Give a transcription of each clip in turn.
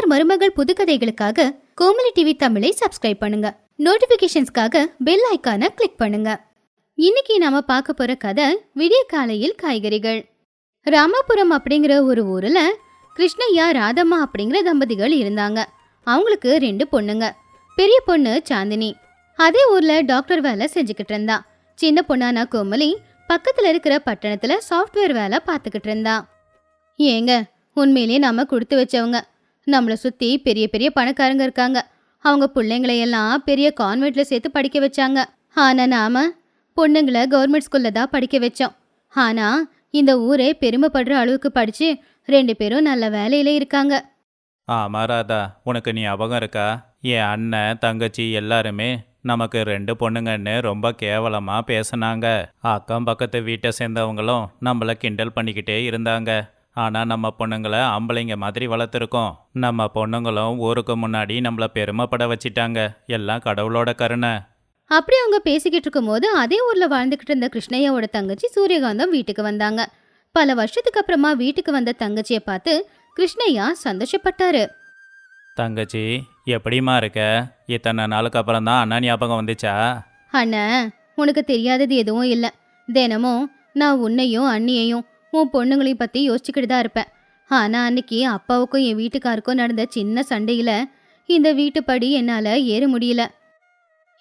மாமியார் மருமகள் புதுக்கதைகளுக்காக கோமலி டிவி தமிழை சப்ஸ்கிரைப் பண்ணுங்க. நோட்டிபிகேஷன்ஸ்க்காக பெல் ஐக்கானை கிளிக் பண்ணுங்க. இன்னைக்கு நாம பார்க்க போற கதை விடிய காலையில் காய்கறிகள். ராமாபுரம் அப்படிங்கிற ஒரு ஊர்ல கிருஷ்ணய்யா ராதம்மா அப்படிங்கிற தம்பதிகள் இருந்தாங்க. அவங்களுக்கு ரெண்டு பொண்ணுங்க. பெரிய பொண்ணு சாந்தினி. அதே ஊர்ல டாக்டர் வேலை செஞ்சுக்கிட்டு இருந்தா. சின்ன பொண்ணான கோமலி பக்கத்துல இருக்கிற பட்டணத்துல சாஃப்ட்வேர் வேலை பார்த்துக்கிட்டு இருந்தா. ஏங்க உண்மையிலேயே நாம கொடுத்து வச்சவங்க. நம்மளை சுற்றி பெரிய பெரிய பணக்காரங்க இருக்காங்க. அவங்க பிள்ளைங்களையெல்லாம் பெரிய கான்வெண்ட்டில் சேர்த்து படிக்க வச்சாங்க. ஆனால் நாம் பொண்ணுங்களை கவர்மெண்ட் ஸ்கூலில் தான் படிக்க வச்சோம். ஆனால் இந்த ஊரே பெருமைப்படுற அளவுக்கு படித்து ரெண்டு பேரும் நல்ல வேலையில் இருக்காங்க. ஆமா ராதா உனக்கு ஞாபகம் இருக்கா? என் அண்ணன் தங்கச்சி எல்லாருமே நமக்கு ரெண்டு பொண்ணுங்கன்னு ரொம்ப கேவலமாக பேசுனாங்க. அக்கம் பக்கத்து வீட்டை சேர்ந்தவங்களும் நம்மள கிண்டல் பண்ணிக்கிட்டே இருந்தாங்க. ஆனா நம்ம பொண்ணுங்களை ஆம்பளைங்க மாதிரி வளர்த்துருக்கோம். நம்ம பொண்ணுங்களும் ஊருக்கு முன்னாடி நம்மள பெருமைப்பட வச்சிட்டாங்க. எல்லாம் கடவுளோட கருணை. அப்படி அவங்க பேசிக்கிட்டு இருக்கும்போது அதே ஊர்ல வாழ்ந்துகிட்டு இருந்த கிருஷ்ணய்யாவோட தங்கச்சி சூரியகாந்தம் வீட்டுக்கு வந்தாங்க. பல வருஷத்துக்கு அப்புறமா வீட்டுக்கு வந்த தங்கச்சியை பார்த்து கிருஷ்ணய்யா சந்தோஷப்பட்டாரு. தங்கச்சி எப்படிம்மா இருக்க? இத்தனை நாளுக்கு அப்புறம் தான் அண்ணா ஞாபகம் வந்துச்சா? அண்ணன் உனக்கு தெரியாதது எதுவும் இல்லை. தினமும் நான் உன்னையும் அண்ணியையும் உன் பொண்ணுங்களையும் பற்றி யோசிச்சுக்கிட்டு தான் இருப்பேன். ஆனால் அன்னைக்கு அப்பாவுக்கும் என் வீட்டுக்காருக்கும் நடந்த சின்ன சண்டையில் இந்த வீட்டுப்படி என்னால் ஏற முடியல.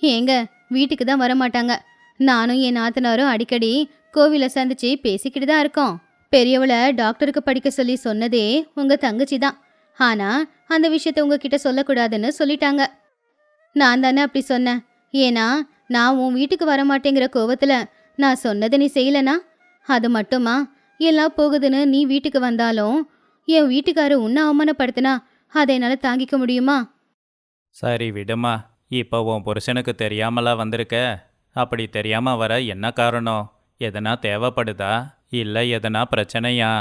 ஏங்க வீட்டுக்கு தான் வரமாட்டாங்க நானும் என் நாத்தனாரும் அடிக்கடி கோவிலை சந்திச்சு பேசிக்கிட்டு தான் இருக்கோம். பெரியவளை டாக்டருக்கு படிக்க சொல்லி சொன்னதே உங்கள் தங்கச்சி தான். ஆனால் அந்த விஷயத்த உங்ககிட்ட சொல்லக்கூடாதுன்னு சொல்லிட்டாங்க. நான் தானே அப்படி சொன்னேன். ஏன்னா நான் உன் வீட்டுக்கு வர மாட்டேங்கிற நான் சொன்னதை நீ செய்யலனா? அது மட்டுமா? எல்லாம் போகுதுன்னு நீ வீட்டுக்கு வந்தாலும் என் வீட்டுக்காரு உன்னை அவமானப்படுத்தினா அதை என்னால் தாங்கிக்க முடியுமா? சரி விடுமா. இப்போ உன் புருஷனுக்கு தெரியாமலா வந்திருக்க? அப்படி தெரியாம வர என்ன காரணம்? எதனா தேவைப்படுதா? இல்லை எதனா பிரச்சனையா?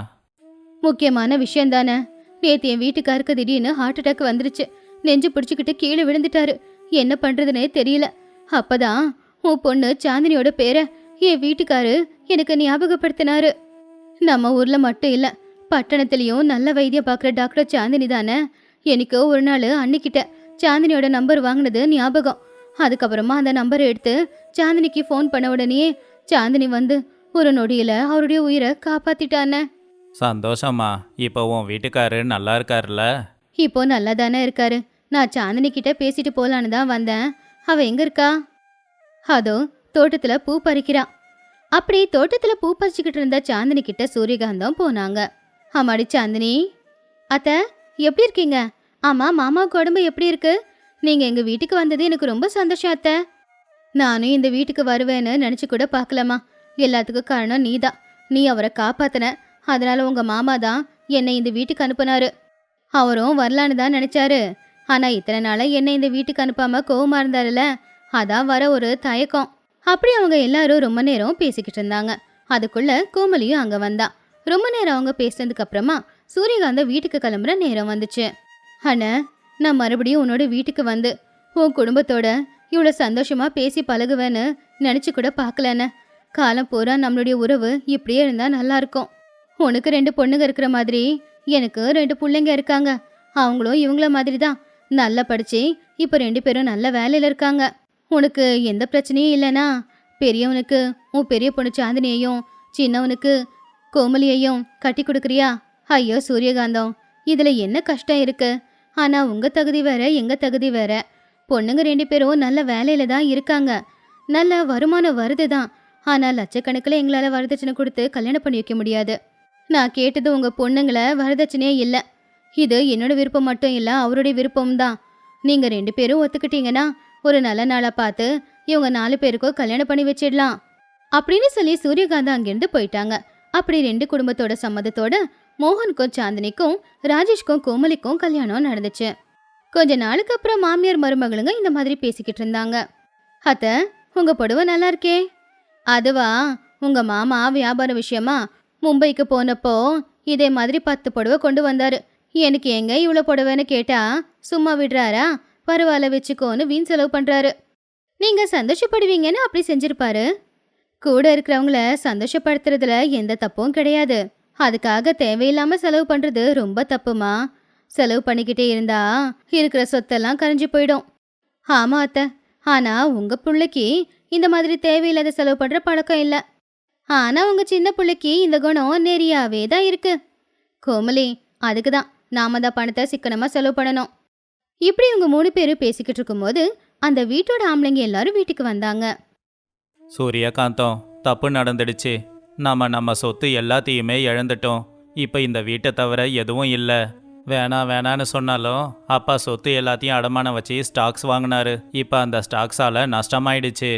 முக்கியமான விஷயம் தானே. நேத்து என் வீட்டுக்காருக்கு திடீர்னு ஹார்ட் அட்டாக் வந்துருச்சு. நெஞ்சு பிடிச்சிக்கிட்டு கீழே விழுந்துட்டாரு. என்ன பண்றதுனே தெரியல. அப்பதான் உன் பொண்ணு சாந்தினியோட பேரை என் வீட்டுக்காரு எனக்கு ஞாபகப்படுத்தினாரு. நம்ம ஊர்ல மட்டும் இல்ல பட்டணத்திலயும் நல்ல வைத்தியம் பார்க்குற டாக்டர் சாந்தினி தானே? எனக்கோ ஒரு நாள் அன்னிக்கிட்ட சாந்தினியோட நம்பர் வாங்கினது ஞாபகம். அதுக்கப்புறமா அந்த நம்பரை எடுத்து சாந்தினிக்கு ஃபோன் பண்ண உடனே சாந்தினி வந்து ஒரு நொடியில அவருடைய உயிரை காப்பாத்திட்டானே. சந்தோஷமா இப்போ உன் வீட்டுக்காரு நல்லா இருக்காருல்ல? இப்போ நல்லா தானே இருக்காரு. நான் சாந்தினி கிட்ட பேசிட்டு போலான்னு தான் வந்தேன். அவ எங்க இருக்கா? அதோ தோட்டத்துல பூ பறிக்கிறா. அப்படி தோட்டத்துல பூ பறிச்சுக்கிட்டு இருந்த சாந்தினி கிட்ட சூரியகாந்தம் போனாங்க. ஆமாடி சாந்தினி? அத்த எப்படி இருக்கீங்க? ஆமா மாமாவுக்கு உடம்பு எப்படி இருக்கு? நீங்க எங்க வீட்டுக்கு வந்தது எனக்கு ரொம்ப சந்தோஷம் அத்த. நானும் இந்த வீட்டுக்கு வருவேன்னு நினைச்சு கூட பார்க்கலாமா எல்லாத்துக்கும் காரணம் நீதான். நீ அவரை காப்பாத்தின. அதனால உங்க மாமா தான் என்னை இந்த வீட்டுக்கு அனுப்புனாரு. அவரும் வரலான்னு தான் நினைச்சாரு. ஆனா இத்தனை நாளா என்னை இந்த வீட்டுக்கு அனுப்பாம கோவமா இருந்தாருல அதான் வர ஒரு தயக்கம். அப்படி அவங்க எல்லாரும் ரொம்ப நேரம் பேசிக்கிட்டு இருந்தாங்க. அதுக்குள்ள கோமலியும் அங்க வந்தா. ரொம்ப நேரம் அவங்க பேசினதுக்கு அப்புறமா சூரியகாந்த வீட்டுக்கு கிளம்புற நேரம் வந்துச்சு. அண்ணா நான் மறுபடியும் உன்னோட வீட்டுக்கு வந்து உன் குடும்பத்தோட இவ்வளோ சந்தோஷமா பேசி பழகுவேன்னு நினைச்சு கூட பார்க்கலண்ண. காலம் பூரா நம்மளுடைய உறவு இப்படியே இருந்தா நல்லா இருக்கும். உனக்கு ரெண்டு பொண்ணுங்க இருக்கிற மாதிரி எனக்கு ரெண்டு பிள்ளைங்க இருக்காங்க. அவங்களும் இவங்கள மாதிரி தான் நல்லா படிச்சு இப்போ ரெண்டு பேரும் நல்ல வேலையில் இருக்காங்க. உனக்கு எந்த பிரச்சனையும் இல்லைனா பெரியவனுக்கு உன் பெரிய பொண்ணு சாந்தினியையும் சின்னவனுக்கு கோமலியையும் கட்டி கொடுக்குறியா? ஐயோ சூரியகாந்தம். இதில் என்ன கஷ்டம் இருக்கு? ஆனால் உங்கள் தகுதி வேற எங்கள் தகுதி வேற. பொண்ணுங்க ரெண்டு பேரும் நல்ல வேலையில தான் இருக்காங்க. நல்ல வருமானம் வருது தான் ஆனால் லட்சக்கணக்கில் எங்களால் வரதட்சணை கொடுத்து கல்யாணம் பண்ணி வைக்க முடியாது. நான் கேட்டது உங்கள் பொண்ணுங்களை வரதட்சணையே இல்லை. இது என்னோட விருப்பம் மட்டும் இல்லை அவருடைய விருப்பம் தான். நீங்கள் ரெண்டு பேரும் ஒத்துக்கிட்டீங்கன்னா ஒரு நல்ல நாளாக பார்த்து இவங்க நாலு பேருக்கும் கல்யாணம் பண்ணி வச்சிடலாம். அப்படின்னு சொல்லி சூரியகாந்தா அங்கேருந்து போயிட்டாங்க. அப்படி ரெண்டு குடும்பத்தோட சம்மதத்தோட மோகனுக்கும் சாந்தினிக்கும் ராஜேஷ்க்கும் கோமலிக்கும் கல்யாணம் நடந்துச்சு. கொஞ்ச நாளுக்கு அப்புறம் மாமியார் மருமகளுங்க இந்த மாதிரி பேசிக்கிட்டு இருந்தாங்க. அத்த உங்க புடவை நல்லா இருக்கே. அதுவா? உங்க மாமா வியாபார விஷயமா? மும்பைக்கு போனப்போ இதே மாதிரி பத்து புடவை கொண்டு வந்தாரு. எனக்கு எங்க இவ்வளோ புடவைன்னு கேட்டா சும்மா விடுறாரா? பரவாயில்ல வச்சுக்கோன்னு வீண் செலவு பண்றாரு. நீங்க சந்தோஷப்படுவீங்கன்னு அப்படி செஞ்சிருப்பாரு. கூட இருக்கிறவங்கள சந்தோஷப்படுத்துறதுல எந்த தப்பும் கிடையாது. அதுக்காக தேவையில்லாம செலவு பண்றது ரொம்ப தப்புமா? செலவு பண்ணிக்கிட்டே இருந்தா இருக்கிற சொத்தெல்லாம் கரைஞ்சு போயிடும். ஆமா அத்தை. ஆனா உங்க பிள்ளைக்கு இந்த மாதிரி தேவையில்லாத செலவு பண்ற பழக்கம் இல்ல. ஆனா உங்க சின்ன பிள்ளைக்கு இந்த குணம் நெறியாவே தான் இருக்கு. கோமலி அதுக்கு தான் நாம தான் பணத்தை சிக்கனமா செலவு பண்ணணும். இப்படி இவங்க மூணு பேரும் பேசிக்கிட்டு இருக்கும்போது அந்த வீட்டோட ஆம்பளைங்க எல்லாரும் வீட்டுக்கு வந்தாங்க. சூரியகாந்தம் தப்பு நடந்துடுச்சு. நாம நம்ம சொத்து எல்லாத்தையுமே இழந்துட்டோம். இப்போ இந்த வீட்டை தவிர எதுவும் இல்லை. வேணாம் வேணான்னு சொன்னாலும் அப்பா சொத்து எல்லாத்தையும் அடமானம் வச்சு ஸ்டாக்ஸ் வாங்கினாரு. இப்போ அந்த ஸ்டாக்ஸால நஷ்டமாயிடுச்சு.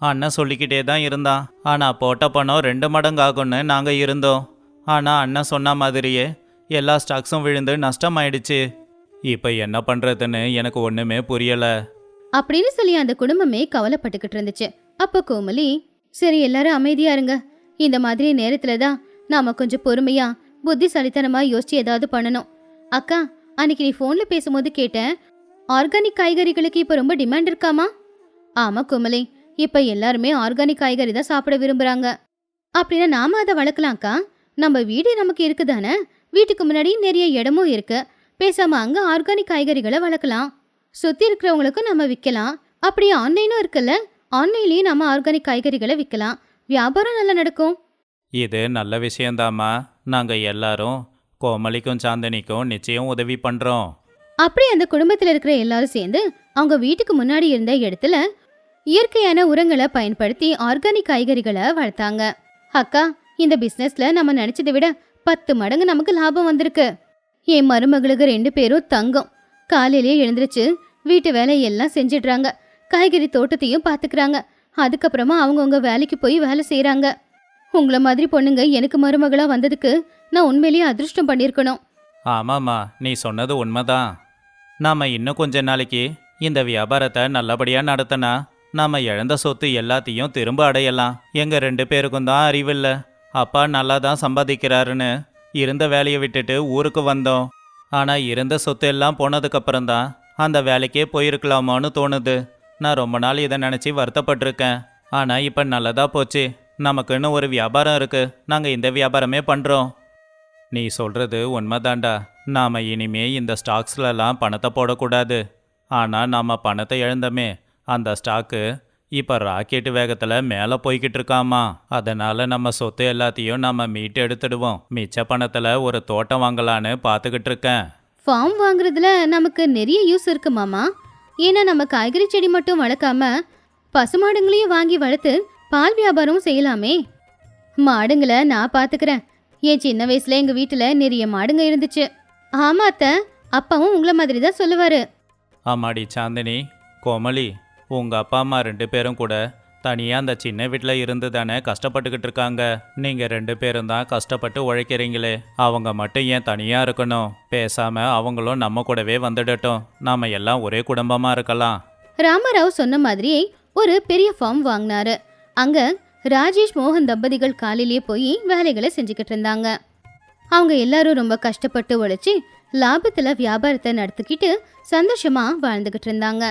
அண்ணன் சொல்லிக்கிட்டே தான் இருந்தான். ஆனால் போட்ட பணம் ரெண்டு மடங்கு ஆகும்னு நாங்கள் இருந்தோம். ஆனால் அண்ணன் சொன்ன மாதிரியே எல்லா ஸ்டாக்ஸும் விழுந்து நஷ்டமாயிடுச்சு. இப்போ என்ன பண்ணுறதுன்னு எனக்கு ஒன்றுமே புரியலை. அப்படின்னு சொல்லி அந்த குடும்பமே கவலைப்பட்டுக்கிட்டு இருந்துச்சு. அப்போ கோமலி சரி எல்லாரும் அமைதியா இருங்க. இந்த மாதிரி நேரத்துல தான் நாம கொஞ்சம் பொறுமையா புத்திசாலித்தனமா யோசிச்சு ஏதாவது பண்ணணும். அக்கா அன்னைக்கு நீ ஃபோன்ல பேசும்போது கேட்டேன் ஆர்கானிக் காய்கறிகளுக்கு இப்போ ரொம்ப டிமாண்ட் இருக்காமா? ஆமா கோமலி இப்போ எல்லாருமே ஆர்கானிக் காய்கறி தான் சாப்பிட விரும்புறாங்க. அப்படின்னா நாம அதை வளர்க்கலாம்க்கா. நம்ம வீடு நமக்கு இருக்குதானே? வீட்டுக்கு முன்னாடி நிறைய இடமும் இருக்கு. பேசாம அங்க ஆர்கானிக் காய்கறிகளை வளர்க்கலாம். சுத்தி இருக்கிறவங்களுக்கும் நம்ம விற்கலாம் அப்படியே ஆன்லைனும் இருக்குல்ல? ஆன்லைன்லயும் நம்ம ஆர்கானிக் காய்கறிகளை விற்கலாம் வியாபாரம் நல்லா நடக்கும். இது நல்ல விஷயந்தாம்மா நாங்கள் எல்லாரும் கோமலிக்கும் சாந்தினிக்கும் நிச்சயம் உதவி பண்ணுறோம் அப்படி அந்த குடும்பத்துல இருக்கிற எல்லாரும் சேர்ந்து அவங்க வீட்டுக்கு முன்னாடி இருந்த இடத்துல இயற்கையான உரங்களை பயன்படுத்தி ஆர்கானிக் காய்கறிகளை வளர்த்தாங்க. அக்கா இந்த பிசினஸ்ல நம்ம நினைச்சதை விட பத்து மடங்கு நமக்கு லாபம் வந்திருக்கு. என் மருமகளுக்கு ரெண்டு பேரும் தங்கம். காலையிலேயே எழுந்திருச்சு வீட்டு வேலையெல்லாம் செஞ்சிடுறாங்க. காய்கறி தோட்டத்தையும் பார்த்துக்கிறாங்க அதுக்கப்புறமா அவங்கவுங்க வேலைக்கு போய் வேலை செய்கிறாங்க உங்களை மாதிரி பொண்ணுங்க எனக்கு மருமகளாக வந்ததுக்கு நான் உண்மையிலேயே அதிர்ஷ்டம் பண்ணியிருக்கணும். ஆமாம்மா நீ சொன்னது உண்மைதான். நாம் இன்னும் கொஞ்ச நாளைக்கு இந்த வியாபாரத்தை நல்லபடியாக நடத்தினா நாம் இழந்த சொத்து எல்லாத்தையும் திரும்ப அடையலாம். எங்கள் ரெண்டு பேருக்கும் தான் அறிவில்லை. அப்பா நல்லா தான் சம்பாதிக்கிறாருன்னு இருந்த வேலையை விட்டுட்டு ஊருக்கு வந்தோம். ஆனால் இருந்த சொத்து எல்லாம் போனதுக்கப்புறம் தான் அந்த வேலைக்கே போயிருக்கலாமான்னு தோணுது. நான் ரொம்ப நாள் இதை நினச்சி வருத்தப்பட்டிருக்கேன். ஆனால் இப்போ நல்லதா போச்சு. நமக்குன்னு ஒரு வியாபாரம் இருக்குது நாங்கள் இந்த வியாபாரமே பண்ணுறோம் நீ சொல்கிறது உண்மைதான்டா. நாம் இனிமே இந்த ஸ்டாக்ஸ்லலாம் பணத்தை போடக்கூடாது. ஆனால் நாம் பணத்தை இழந்தமே அந்த ஸ்டாக்கு இப்போ ராக்கெட் வேகத்தில் மேலே போய்கிட்டு இருக்காமா? அதனால நம்ம சொத்து எல்லாத்தையும் நம்ம மீட்டு எடுத்துடுவோம். மிச்ச பணத்தில் ஒரு தோட்டம் வாங்கலான்னு பார்த்துக்கிட்டு இருக்கேன். ஃபார்ம் வாங்குறதுல நமக்கு நிறைய யூஸ் இருக்கு மாமா. ஏன்னா நம்ம காய்கறி செடி மட்டும் வளர்க்காம பசுமாடுங்களையும் வாங்கி வளர்த்து பால் வியாபாரமும் செய்யலாமே. மாடுங்களை நான் பாத்துக்கிறேன். என் சின்ன வயசுல எங்க வீட்டுல நிறைய மாடுங்க இருந்துச்சு. ஆமா அத்தை. அப்பாவும் உங்களை மாதிரி தான் சொல்லுவாரு. ஆமாடி சாந்தினி. கோமலி உங்கள் அப்பா அம்மா ரெண்டு பேரும் கூட தனியாக அந்த சின்ன வீட்டில் இருந்து தானே கஷ்டப்பட்டுக்கிட்டு இருக்காங்க. நீங்கள் ரெண்டு பேரும் தான் கஷ்டப்பட்டு உழைக்கிறீங்களே. அவங்க மட்டும் ஏன் தனியாக இருக்கணும்? பேசாமல் அவங்களும் நம்ம கூடவே வந்துடட்டும். நாம் எல்லாம் ஒரே குடும்பமாக இருக்கலாம். ராமராவ் சொன்ன மாதிரியே ஒரு பெரிய ஃபார்ம் வாங்கினாரு. அங்கே ராஜேஷ் மோகன் தம்பதிகள் காலையிலேயே போய் வேலைகளை செஞ்சுக்கிட்டு இருந்தாங்க. அவங்க எல்லாரும் ரொம்ப கஷ்டப்பட்டு உழைச்சி லாபத்தில் வியாபாரத்தை நடத்திக்கிட்டு சந்தோஷமாக வாழ்ந்துக்கிட்டு இருந்தாங்க.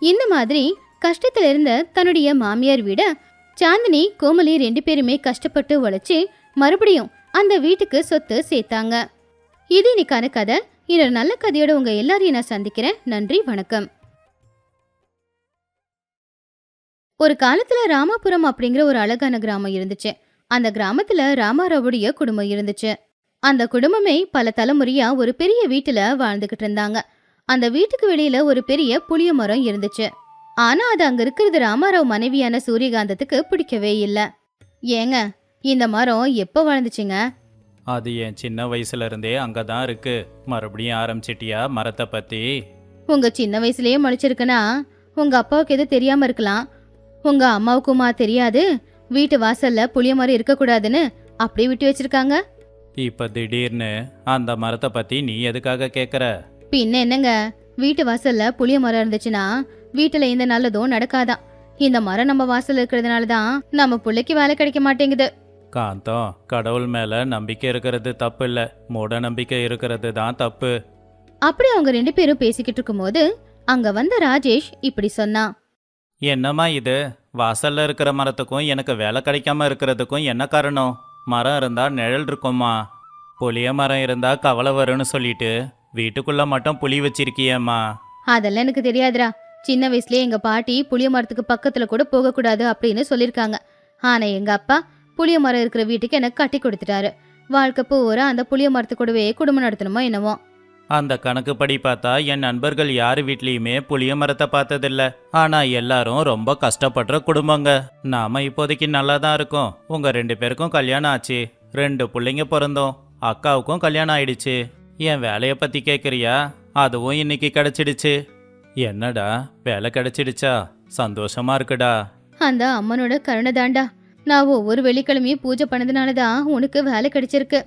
இந்த மாதிரி கஷ்டத்தில் இருந்த தன்னுடைய மாமியார் வீட சாந்தினி கோமலி ரெண்டு பேருமே கஷ்டப்பட்டு உழைச்சி மறுபடியும் அந்த வீட்டுக்கு சொத்து சேர்த்தாங்க. இது இன்னைக்கான கதை. இன்னொரு நல்ல கதையோட உங்க எல்லாரையும் நான் சந்திக்கிறேன். நன்றி வணக்கம். ஒரு காலத்துல ராமாபுரம் அப்படிங்கிற ஒரு அழகான கிராமம் இருந்துச்சு. அந்த கிராமத்துல ராமாராவுடைய குடும்பம் இருந்துச்சு. அந்த குடும்பமே பல தலைமுறையா ஒரு பெரிய வீட்டுல வாழ்ந்துகிட்டு இருந்தாங்க. அந்த வீட்டுக்கு வெளியில ஒரு பெரிய புளிய மரம் இருந்துச்சு. ஆனா அது அங்க இருக்கிறது ராமாராவ் மனைவியான சூரியகாந்தத்துக்கு பிடிக்கவே இல்ல. ஏங்க இந்த மரம் எப்போ வளர்ந்துச்சுங்க? அது என் சின்ன வயசுல இருந்தே அங்கே தான் இருக்கு. மறுபடியும் ஆரம்பிச்சிட்டியா மரத்தை பற்றி உங்க சின்ன வயசுலயே முளைச்சிருக்குன்னா உங்க அப்பாவுக்கு எதுவும் தெரியாம இருக்கலாம். உங்க அம்மாவுக்குமா தெரியாது? வீட்டு வாசல்ல புளிய மரம் இருக்கக்கூடாதுன்னு அப்படியே விட்டு வச்சிருக்காங்க? இப்போ திடீர்னு அந்த மரத்தை பற்றி நீ எதுக்காக கேட்குற பின்ன என்னங்க? வீட்டு வாசல்ல புளிய மரம் இருந்துச்சுன்னா வீட்டுல எந்த நல்லதும் நடக்காதான் இந்த மரம் நம்ம வாசல்ல இருக்கிறதுனால தான் நம்ம புள்ளைக்கு வேலை கிடைக்க மாட்டேங்குது. காந்தம் கடவுள் மேலே நம்பிக்கை இருக்கிறது தப்பு இல்லை மூட நம்பிக்கை இருக்கிறது தான் தப்பு. அப்படி அவங்க ரெண்டு பேரும் பேசிக்கிட்டு இருக்கும்போது அங்க வந்த ராஜேஷ் இப்படி சொன்னான். என்னம்மா இது? வாசல்ல இருக்கிற மரத்துக்கும் எனக்கு வேலை கிடைக்காம இருக்கிறதுக்கும் என்ன காரணம்? மரம் இருந்தா நிழல் இருக்குமா புளிய மரம் இருந்தா கவலை வரும்னு சொல்லிட்டு வீட்டுக்குள்ள மட்டும் புளி வச்சிருக்கியேம்மா. அதெல்லாம் எனக்கு தெரியாதுடா. சின்ன வயசுலயே எங்க பாட்டி புளிய மரத்துக்கு பக்கத்துல கூட போகக்கூடாது அப்படின்னு சொல்லியிருக்காங்க ஆனா எங்க அப்பா புளிய மரம் இருக்கிற வீட்டுக்கு எனக்கு கட்டி கொடுத்துட்டாரு. வாழ்க்கை பூரா அந்த புளிய மரத்து கூடவே குடும்பம் நடத்தணுமோ என்னவோ. அந்த கணக்குப்படி பார்த்தா என் நண்பர்கள் யார் வீட்லேயுமே புளிய மரத்தை பார்த்ததில்ல. ஆனா எல்லாரும் ரொம்ப கஷ்டப்படுற குடும்பங்க. நாம இப்போதைக்கு நல்லா தான் இருக்கோம். உங்க ரெண்டு பேருக்கும் கல்யாணம் ஆச்சு. ரெண்டு பிள்ளைங்க பிறந்தோம். அக்காவுக்கும் கல்யாணம் ஆயிடுச்சு. என் வேலையை பத்தி கேட்குறியா அதுவும் இன்னைக்கு கிடைச்சிடுச்சு. என்னடா வேலை கிடைச்சிடுச்சா? சந்தோஷமா இருக்குடா. அந்த அம்மனோட கருணை தாண்டா. நான் ஒவ்வொரு வெள்ளிக்கிழமையும் பூஜை பண்ணதுனால தான் உனக்கு வேலை கிடைச்சிருக்கு.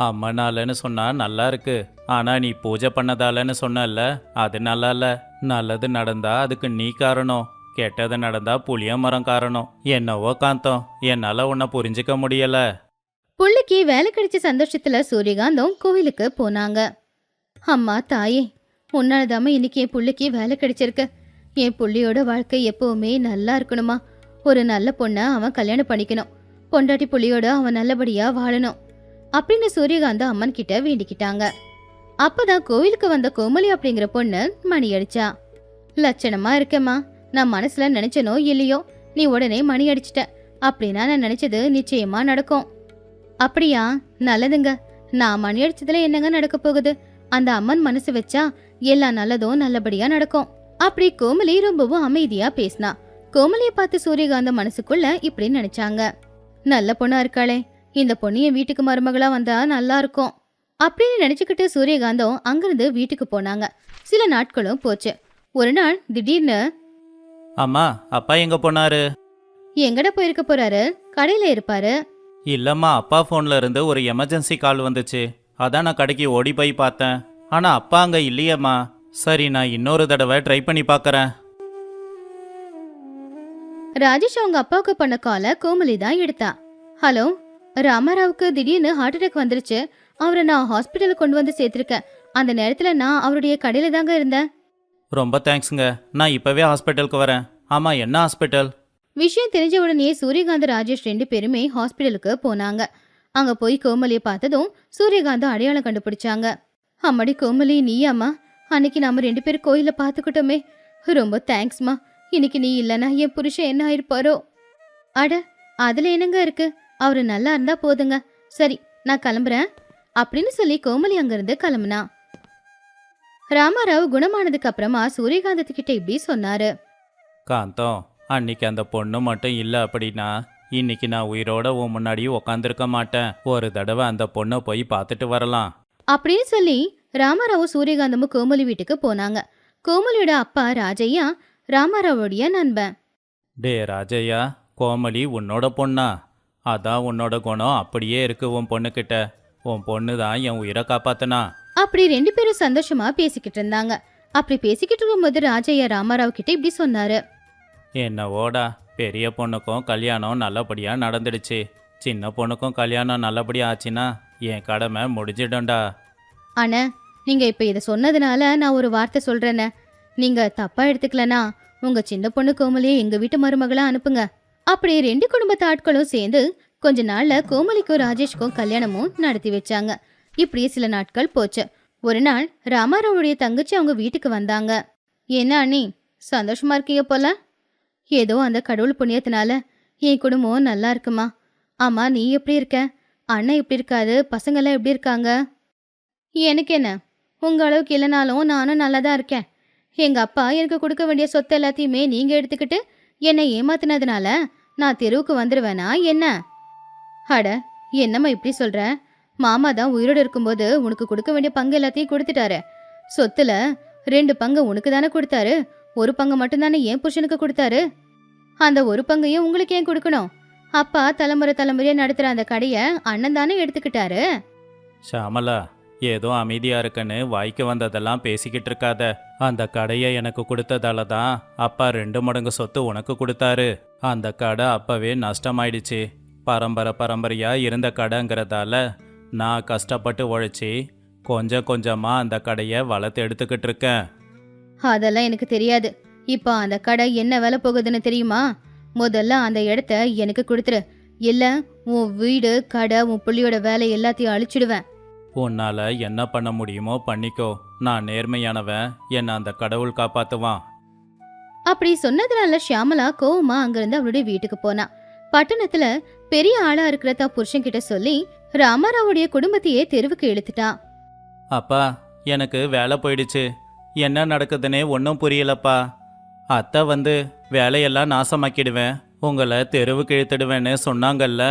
அம்மனாலன்னு சொன்னா நல்லா இருக்கு. ஆனா நீ பூஜை பண்ணதாலன்னு சொன்னல அது நல்லா இல்ல. நல்லது நடந்தா அதுக்கு நீ காரணம். கெட்டது நடந்தா புளிய மரம் காரணம். என்னவோ காந்தம். என்னால உன்னை புரிஞ்சுக்க முடியல. புள்ளிக்கு வேலை கிடைச்ச சந்தோஷத்துல சூரியகாந்தம் கோவிலுக்கு போனாங்க. அம்மா தாயே உன்னாலதாம இன்னைக்கு என் புள்ளிக்கு வேலை கிடைச்சிருக்கு. என் புள்ளியோட வாழ்க்கை எப்பவுமே நல்லா இருக்கணுமா? ஒரு நல்ல பொண்ணை அவன் கல்யாணம் பண்ணிக்கணும். பொண்டாட்டி புள்ளியோட அவன் நல்லபடியா வாழணும். அப்படின்னு சூரியகாந்த அம்மன் கிட்ட வேண்டிக்கிட்டாங்க. அப்பதான் கோவிலுக்கு வந்த கோமலி அப்படிங்கிற பொண்ணு மணி அடிச்சா. லட்சணமா இருக்கேம்மா. நான் மனசுல நினைச்சனோ இல்லையோ? நீ உடனே மணி அடிச்சிட்ட. அப்படின்னா நான் நினைச்சது நிச்சயமா நடக்கும். அப்படியா? நல்லதுங்க. நான் மணி அடிச்சதுல என்னங்க நடக்க போகுது? அந்த அம்மன் மனசு வச்சா எல்லா நல்லதும் நல்லபடியா நடக்கும். அப்படி கோமலி ரொம்பவும் அமைதியா பேசினா. கோமலிய பார்த்து சூரியகாந்த மனசுக்குள்ள இப்படி நினைச்சாங்க. நல்ல பொண்ணா இருக்காளே. இந்த பொண்ணு என் வீட்டுக்கு மருமகளா வந்தா நல்லா இருக்கும். அப்படின்னு நினைச்சுக்கிட்டு சூரியகாந்தம் அங்கிருந்து வீட்டுக்கு போனாங்க. சில நாட்களும் போச்சு. ஒரு நாள் திடீர்னு அம்மா அப்பா எங்க போனாரு? எங்கட போயிருக்க போறாரு? கடையில இருப்பாரு. இல்லம்மா அப்பா ஃபோன்ல இருந்து ஒரு எமர்ஜென்சி கால் வந்துச்சு. அதான் நான் கடைக்கு ஓடி போய் பார்த்தேன். ஆனா அப்பா அங்க இல்லையேம்மா. சரி நான் இன்னொரு தடவை ட்ரை பண்ணி பார்க்கறேன். ராஜேஷ் அவங்க அப்பாவுக்கு பண்ண காலை கோமலி தான் எடுத்தா. ஹலோ ராமாராவுக்கு திடீர்னு ஹார்ட் அட்டாக் வந்துருச்சு. அவரை நான் ஹாஸ்பிட்டலுக்கு கொண்டு வந்து சேர்த்திருக்கேன். அந்த நேரத்துல நான் அவருடைய கடையில தாங்க இருந்தேன். ரொம்ப தேங்க்ஸுங்க நான் இப்பவே ஹாஸ்பிட்டலுக்கு வரேன். ஆமா என்ன ஹாஸ்பிட்டல் விஷயம் தெரிஞ்ச உடனே சூரியகாந்த் ராஜேஷ் ரெண்டு பேருமே ஹாஸ்பிட்டலுக்கு போனாங்க. அங்க போய் கோமலியை பார்த்ததும் சூரியகாந்த் அடையாளம் கண்டுபிடிச்சாங்க. அம்மாடி கோமலி நீயாம்மா? அன்னைக்கு நாம ரெண்டு பேரும் கோயில பார்த்துக்கிட்டோமே. ரொம்ப தேங்க்ஸ்மா. இன்னைக்கு நீ இல்லைன்னா என் புருஷன் என்ன ஆயிருப்பாரோ? அட அதுல என்னங்க இருக்கு? அவரு நல்லா இருந்தா போதுங்க. சரி நான் கிளம்புறேன். அப்படின்னு சொல்லி கோமலி அங்கிருந்து கிளம்புனா. ராமாராவ் குணமானதுக்கு அப்புறமா சூரியகாந்தத்துக்கிட்ட இப்படி சொன்னாரு. காந்தம் அன்னைக்கு அந்த பொண்ணு மட்டும் இல்லை அப்படின்னா இன்னைக்கு நான் உயிரோட உன் முன்னாடி உக்காந்துருக்க மாட்டேன். ஒரு தடவை அந்த பொண்ணை போய் பார்த்துட்டு வரலாம். அப்படின்னு சொல்லி ராமாராவும் சூரியகாந்தமும் கோமலி வீட்டுக்கு போனாங்க. கோமலியோட அப்பா ராஜையா ராமாராவோடைய நண்பன். டே ராஜையா கோமலி உன்னோட பொண்ணா? அதான் உன்னோட குணம் அப்படியே இருக்கு உன் பொண்ணுக்கிட்ட உன் பொண்ணு தான் என் உயிரை காப்பாத்துனா. அப்படி ரெண்டு பேரும் சந்தோஷமா பேசிக்கிட்டு இருந்தாங்க. அப்படி பேசிக்கிட்டு இருக்கும்போது ராஜையா ராமாராவ் கிட்ட இப்படி சொன்னாரு. என்னவோடா பெரிய பொண்ணுக்கும் கல்யாணம் நல்லபடியாக நடந்துடுச்சு. சின்ன பொண்ணுக்கும் கல்யாணம் நல்லபடியாக ஆச்சுன்னா என் கடமை முடிஞ்சிடும்டா. அண்ணா நீங்கள் இப்போ இதை சொன்னதுனால நான் ஒரு வார்த்தை சொல்கிறேண்ணே நீங்கள் தப்பாக எடுத்துக்கலனா உங்கள் சின்ன பொண்ணு கோமலியை எங்கள் வீட்டு மருமகளாக அனுப்புங்க. அப்படி ரெண்டு குடும்பத்து ஆட்களும் சேர்ந்து கொஞ்ச நாள்ல கோமலிக்கும் ராஜேஷ்க்கும் கல்யாணமும் நடத்தி வச்சாங்க. இப்படியே சில நாட்கள் போச்சு. ஒரு நாள் ராமாராவுடைய தங்கச்சி அவங்க வீட்டுக்கு வந்தாங்க. என்ன அண்ணி சந்தோஷமா இருக்கீங்க போல? ஏதோ அந்த கடவுள் புண்ணியத்தினால என் குடும்பம் நல்லா இருக்குமா? ஆமா நீ எப்படி இருக்க? அண்ணன் எப்படி இருக்காரு? பசங்கெல்லாம் எப்படி இருக்காங்க? எனக்கு என்ன? உங்க அளவுக்கு இல்லைனாலும் நானும் நல்லா தான் இருக்கேன். எங்க அப்பா எனக்கு கொடுக்க வேண்டிய சொத்து எல்லாத்தையுமே நீங்க எடுத்துக்கிட்டு என்னை ஏமாத்தினதுனால நான் தெருவுக்கு வந்துடுவேனா என்ன? அட என்னம்மா இப்படி சொல்ற? மாமா தான் உயிரோடு இருக்கும்போது உனக்கு கொடுக்க வேண்டிய பங்கு எல்லாத்தையும் கொடுத்துட்டாரு. சொத்துல ரெண்டு பங்கு உனக்கு தானே கொடுத்தாரு. ஒரு பங்கு மட்டும்தானே என் புருஷனுக்கு கொடுத்தாரு? அந்த ஒரு பங்கையும் உங்களுக்கு ஏன் கொடுக்கணும்? அப்பா தலைமுறை தலைமுறையா நடத்துற அந்த கடையை அண்ணன் தானே எடுத்துக்கிட்டாரு? ஷாமலா ஏதோ அமைதியாக இருக்குன்னு வாய்க்கு வந்ததெல்லாம் பேசிக்கிட்டு இருக்காத. அந்த கடையை எனக்கு கொடுத்ததால தான் அப்பா ரெண்டு மடங்கு சொத்து உனக்கு கொடுத்தாரு. அந்த கடை அப்பவே நஷ்டமாயிடுச்சு. பரம்பரை பரம்பரையாக இருந்த கடைங்கிறதால நான் கஷ்டப்பட்டு உழைச்சி கொஞ்சம் கொஞ்சமாக அந்த கடையை வளர்த்து எடுத்துக்கிட்டு இருக்கேன். அதெல்லாம் எனக்கு தெரியாது. இப்போ அந்த கடை என்ன விலை போகுதுன்னு தெரியுமா? முதல்ல அந்த இடத்த எனக்கு கொடுத்துரு. இல்ல உன் வீடு கடை உன் புள்ளியோட வேலை எல்லாத்தையும் அழிச்சிடுவேன். உன்னால என்ன பண்ண முடியுமோ பண்ணிக்கோ. நான் நேர்மையானவன். என்னை அந்த கடவுள் காப்பாத்துவான். அப்படி சொன்னதுனால ஷியாமலா கோவமா அங்கிருந்து அவளுடைய வீட்டுக்கு போனா. பட்டணத்துல பெரிய ஆளா இருக்கிற தான் புருஷன் கிட்ட சொல்லி ராமாராவுடைய குடும்பத்தையே தெருவுக்கு இழுத்துட்டா. அப்பா எனக்கு வேலை போயிடுச்சு. என்ன நடக்குதுன்னே ஒன்றும் புரியலப்பா. அத்தை வந்து வேலையெல்லாம் நாசமாக்கிடுவேன். உங்களை தெருவுக்கு இழுத்துடுவேன்னு சொன்னாங்கல்ல.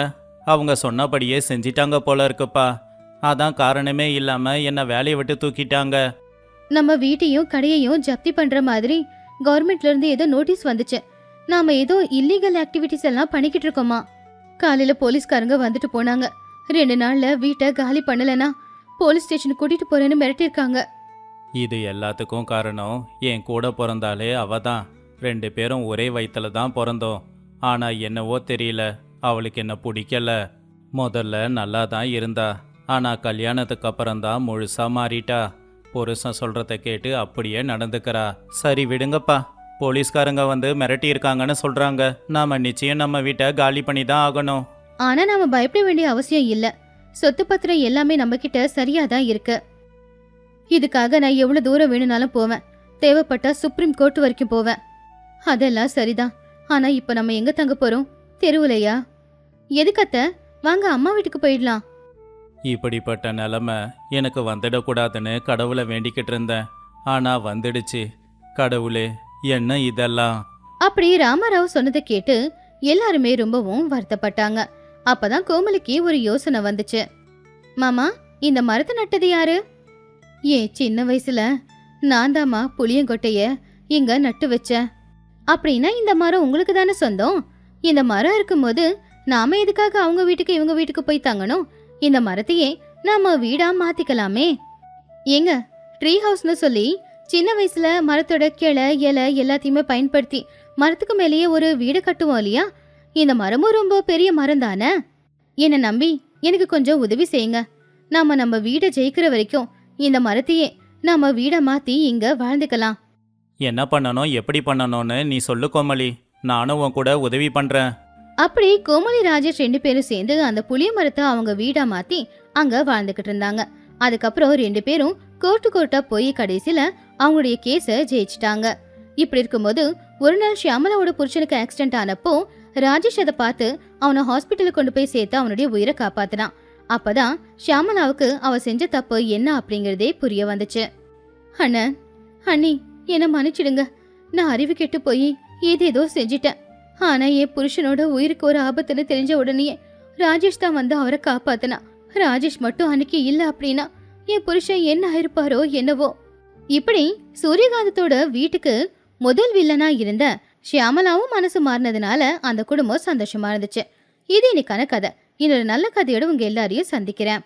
அவங்க சொன்னபடியே செஞ்சிட்டாங்க போல இருக்குப்பா. அதான் காரணமே இல்லாமல் என்னை வேலையை விட்டு தூக்கிட்டாங்க. நம்ம வீட்டையும் கடையையும் ஜப்தி பண்ற மாதிரி கவர்மெண்ட்ல இருந்து ஏதோ நோட்டீஸ் வந்துச்சு. நாம ஏதோ இல்லீகல் ஆக்டிவிட்டிஸ் எல்லாம் பண்ணிக்கிட்டு இருக்கோமா? காலையில போலீஸ்காரங்க வந்துட்டு போனாங்க. ரெண்டு நாள்ல வீட்டை காலி பண்ணலனா போலீஸ் ஸ்டேஷன் கூட்டிட்டு போறேன்னு மிரட்டியிருக்காங்க. இது எல்லாத்துக்கும் காரணம் என் கூட பிறந்தாலே அவ தான் ரெண்டு பேரும் ஒரே வயிற்றுல தான் பிறந்தோம். ஆனால் என்னவோ தெரியல அவளுக்கு என்ன பிடிக்கல. முதல்ல நல்லா தான் இருந்தா. ஆனால் கல்யாணத்துக்கு அப்புறம் தான் மாறிட்டா. புருஷன் சொல்கிறத கேட்டு அப்படியே நடந்துக்கிறா. சரி விடுங்கப்பா. போலீஸ்காரங்க வந்து மிரட்டி இருக்காங்கன்னு நாம் நிச்சயம் நம்ம வீட்டை காலி பண்ணி தான் ஆகணும். ஆனால் நாம் பயப்பட வேண்டிய அவசியம் இல்லை. சொத்து பத்திரம் எல்லாமே நம்மக்கிட்ட சரியாக தான் இருக்குது இதுக்காக நான் எவ்வளவு தூரம் வேணும்னாலும் போவேன். தேவைப்பட்டா சுப்ரீம் கோர்ட் வரைக்கும் போவேன். அதெல்லாம் சரிதான். ஆனா இப்ப நம்ம எங்க தங்க போறோம்? தெருவுலையா? எதுக்கத்த வாங்க அம்மா வீட்டுக்கு போயிடலாம். இப்படிப்பட்ட நிலமை எனக்கு வந்துடக்கூடாதுன்னு கடவுளை வேண்டிக்கிட்டு இருந்தேன். ஆனா வந்துடுச்சு. கடவுளே என்ன இதெல்லாம்? அப்படி ராமராவ் சொன்னதை கேட்டு எல்லாருமே ரொம்பவும் வருத்தப்பட்டாங்க. அப்பதான் கோமலிக்கு ஒரு யோசனை வந்துச்சு. மாமா இந்த மரத்தை நட்டது யாரு? ஏ சின்ன வயசுல. நான் தாமா புளியங்கொட்டைய இங்க நட்டு வச்சேன். அப்படின்னா இந்த மரம் உங்களுக்கு தானே சொந்தம்? இந்த மரம் இருக்கும்போது நாம எதுக்காக அவங்க வீட்டுக்கு இவங்க வீட்டுக்கு போய் தங்கணும்? இந்த மரத்தையே நாம வீடா மாத்திக்கலாமே. ஏங்க ட்ரீ ஹவுஸ்னு சொல்லி சின்ன வயசுல மரத்தோட கிளை இலை எல்லாத்தையுமே பயன்படுத்தி மரத்துக்கு மேலேயே ஒரு வீடு கட்டுவோம் இல்லையா? இந்த மரமும் ரொம்ப பெரிய மரம் தானே? என்னை நம்பி எனக்கு கொஞ்சம் உதவி செய்யுங்க. நாம நம்ம வீடை ஜெயிக்கிற வரைக்கும் இந்த மரத்தையே நாம வீடை மாத்தி இங்க வாழ்ந்துக்கலாம். என்ன பண்ணணும் எப்படி பண்ணணும்னு நீ சொல்லு கோமலி நானும் உன் கூட உதவி பண்றேன். அப்படி கோமலி ராஜேஷ் ரெண்டு பேரும் சேர்ந்து அந்த புளிய மரத்தை அவங்க வீடா மாத்தி அங்க வாழ்ந்துகிட்டு இருந்தாங்க. அதுக்கப்புறம் ரெண்டு பேரும் கோர்ட்டு கோர்ட்டா போய் கடைசியில அவங்களுடைய கேஸ ஜெயிச்சிட்டாங்க. இப்படி இருக்கும்போது ஒரு நாள் ஷியாமலாவோட புருஷனுக்கு ஆக்சிடென்ட் ஆனப்போ ராஜேஷ் அதை பார்த்து அவனை ஹாஸ்பிட்டலுக்கு கொண்டு போய் சேர்த்து அவனுடைய உயிரை காப்பாத்தினான். அப்பதான் ஷியாமலாவுக்கு அவ செஞ்ச தப்பு என்ன அப்படிங்கறதே புரிய வந்துச்சு. அண்ணன் அண்ணி என்ன மன்னிச்சிடுங்க. நான் அறிவு கெட்டு போய் ஏதேதோ செஞ்சிட்டேன். ஆனா என் புருஷனோட உயிருக்கு ஒரு ஆபத்துன்னு தெரிஞ்ச உடனே ராஜேஷ் தான் வந்து அவரை காப்பாத்தினா. ராஜேஷ் மட்டும் அன்னைக்கு இல்ல அப்படின்னா என் புருஷன் என்ன ஆயிருப்பாரோ என்னவோ. இப்படி சூரியகாந்தத்தோட வீட்டுக்கு முதல் வில்லனா இருந்த ஷியாமலாவும் மனசு மாறினதுனால அந்த குடும்பம் சந்தோஷமா இருந்துச்சு. இது இன்னைக்கான கதை. இன்னொரு நல்ல கதையோடு உங்கள் எல்லாரையும் சந்திக்கிறேன்.